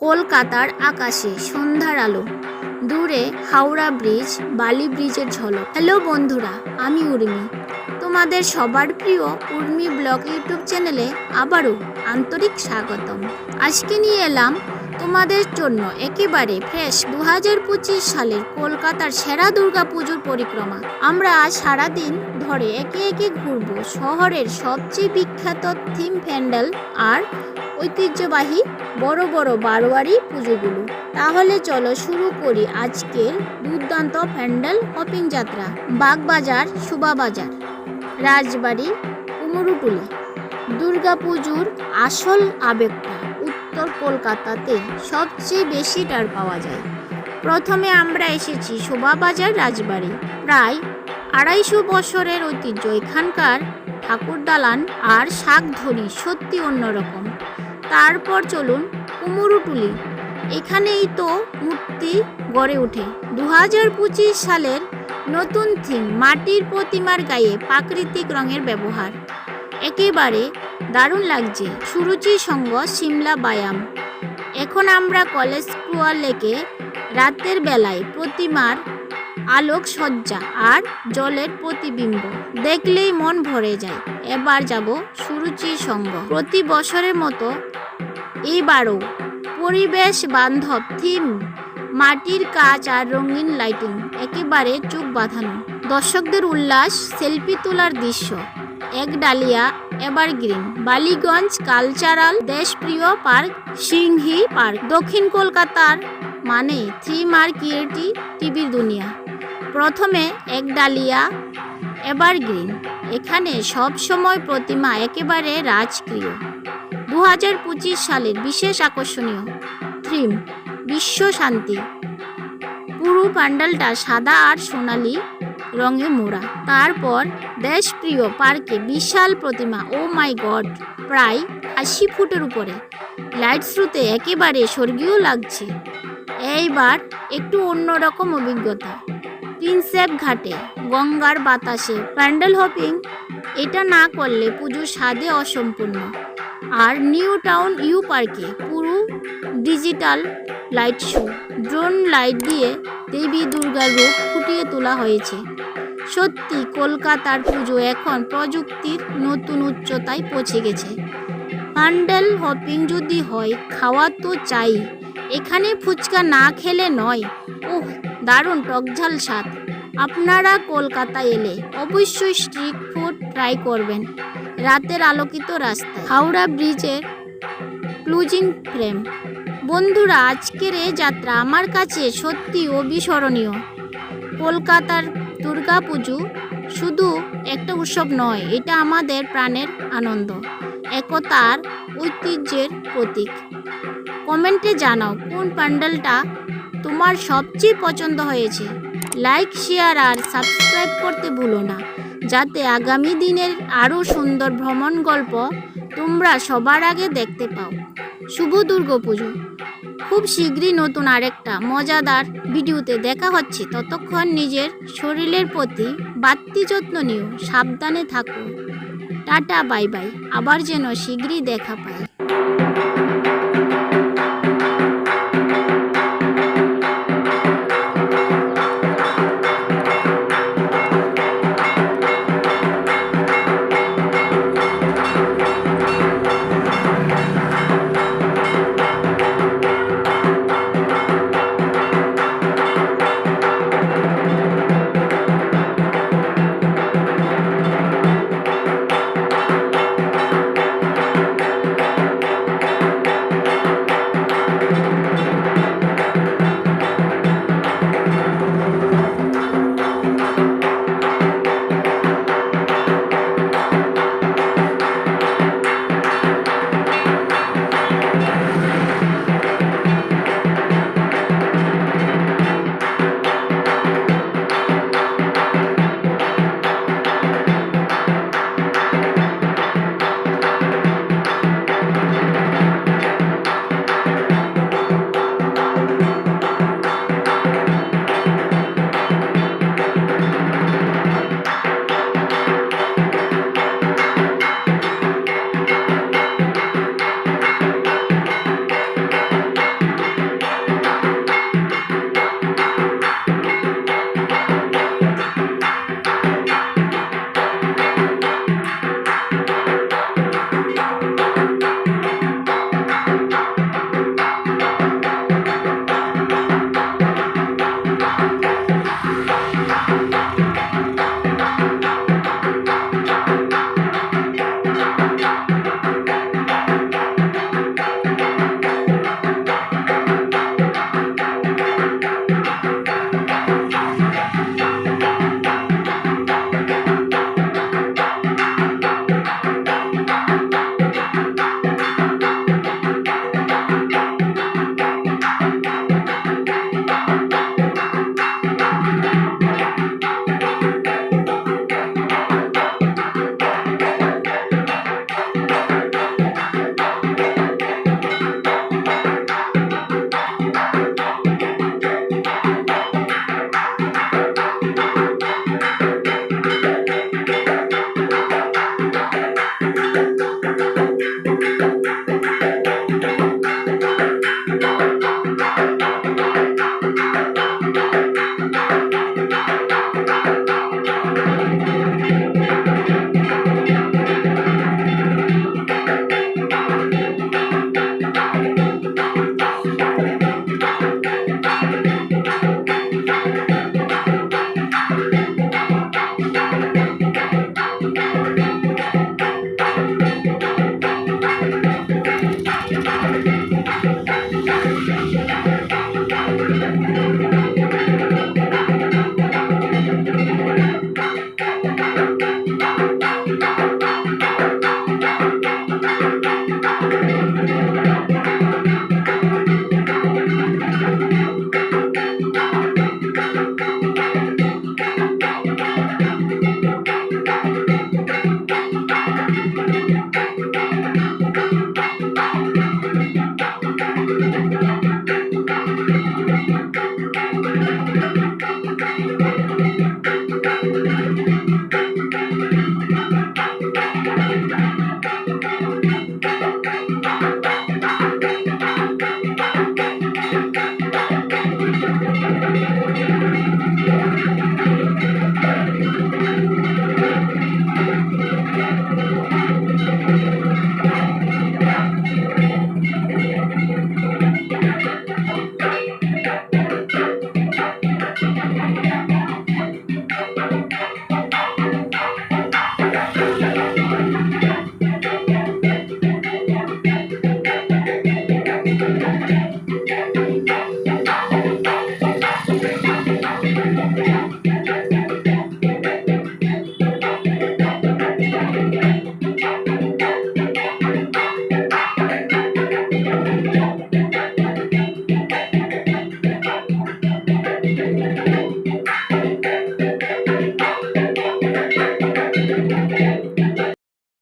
কলকাতার আকাশে সন্ধ্যার আলো। দূরে হাওড়া ব্রিজ, বালি ব্রিজের ঝলক। হ্যালো বন্ধুরা, আমি উর্মি। তোমাদের সবার প্রিয় উর্মি ব্লগ ইউটিউব চ্যানেলে আবারও আন্তরিক স্বাগতম। আজকে নিয়ে এলাম তোমাদের জন্য একেবারে ফ্রেশ দু হাজার পঁচিশ সালের কলকাতার সেরা দুর্গা পুজোর পরিক্রমা। আমরা আজ সারাদিন ধরে একে একে ঘুরবো শহরের সবচেয়ে বিখ্যাত থিম প্যান্ডেল আর ঐতিহ্যবাহী বড় বড় বারোয়ারি পুজোগুলো। তাহলে চলো শুরু করি আজকের দুর্দান্ত প্যান্ডেল হপিং যাত্রা। বাগবাজার, শোভাবাজার, রাজবাড়ি, কুমরুটুলি। দুর্গাপুজোর আসল আবেগটা উত্তর কলকাতাতে সবচেয়ে বেশি টার পাওয়া যায়। প্রথমে আমরা এসেছি শোভাবাজার, রাজবাড়ি। প্রায় আড়াইশো বছরের ঐতিহ্য এখানকার ঠাকুর দালান আর শাক ধরি সত্যি অন্যরকম। তারপর চলুন কুমুরুটুলি এখানেই তো মূর্তি গড়ে ওঠে। দু হাজার পঁচিশ সালের নতুন থিম, মাটির প্রতিমার গায়ে প্রাকৃতিক রঙের ব্যবহার। একেবারে দারুণ লাগছে। সুরুচি সঙ্গ সিমলা বায়াম। এখন আমরা কলেজ স্কুয়ার লেকে রাতের বেলায় প্রতিমার আলোক সজ্জা আর জলের প্রতিবিম্ব। দেখলেই মন ভরে যায়। এবার যাব সুরুচির সঙ্গ। প্রতি বছরের মতো এবারও পরিবেশ বান্ধব থিম, মাটির কাজ আর রঙিন লাইটিং, একেবারে চোখ বাঁধানো। দর্শকদের উল্লাস, সেলফি তোলার দৃশ্য, Ekdalia evergreen. Ballygunge cultural Deshapriya park, Singhi park. দক্ষিণ কলকাতার মানে থিম আর ক্রিয়েটি টিভির দুনিয়া। প্রথমে এক ডালিয়া এভারগ্রিন এখানে সব সময় প্রতিমা একেবারে রাজকীয় দু হাজার পঁচিশ সালের বিশেষ আকর্ষণীয় থিম, বিশ্ব শান্তি। পুরো প্যান্ডেলটা সাদা আর সোনালি রঙে মোড়া। তারপর দেশপ্রিয় পার্কে বিশাল প্রতিমা, ও মাই গড, প্রায় আশি ফুটের উপরে। লাইট শ্রুতে একেবারে স্বর্গীয় লাগছে। এইবার একটু অন্যরকম অভিজ্ঞতা। প্রিন্সেপ ঘাটে, গঙ্গার বাতাসে, প্যান্ডেল হপিং। এটা না করলে পুজো স্বাদে অসম্পূর্ণ। আর নিউ টাউন ইউ পার্কে পুরো digital light show, drone light দিয়ে দেবী দুর্গার রূপ ফুটিয়ে তোলা হয়েছে। সত্যি, কলকাতার পুজো এখন প্রযুক্তির নতুন উচ্চতায় পৌঁছে গেছে। প্যান্ডেল হপিং যদি হয়, খাওয়া তো চাই। এখানে ফুচকা না খেলে নয়। দারুণ টকঝাল স্বাদ। আপনারা কলকাতা এলে অবশ্যই স্ট্রিট ফুড ট্রাই করবেন। রাতের আলোকিত রাস্তা হাওড়া ব্রিজের ক্লুজিং ফ্রেম বন্ধুরা, আজকের এই যাত্রা আমার কাছে সত্যি অবিস্মরণীয়। কলকাতার দুর্গাপুজো শুধু একটা উৎসব নয়, এটা আমাদের প্রাণের আনন্দ, একতার ঐতিহ্যের প্রতীক। কমেন্টে জানাও কোন প্যান্ডেলটা তোমার সবচেয়ে পছন্দ হয়েছে। লাইক, শেয়ার আর সাবস্ক্রাইব করতে ভুলো না, যাতে আগামী দিনের আরও সুন্দর ভ্রমণ গল্প তোমরা সবার আগে দেখতে পাও। শুভ দুর্গাপুজো খুব শীঘ্রই নতুন আরেকটা মজাদার ভিডিওতে দেখা হচ্ছে। ততক্ষণ নিজের শরীরের প্রতি বাড়তি যত্ন নিও, সাবধানে থাকো। Ta-ta, bye bye. আবার যেন শীঘ্রই দেখা পাই।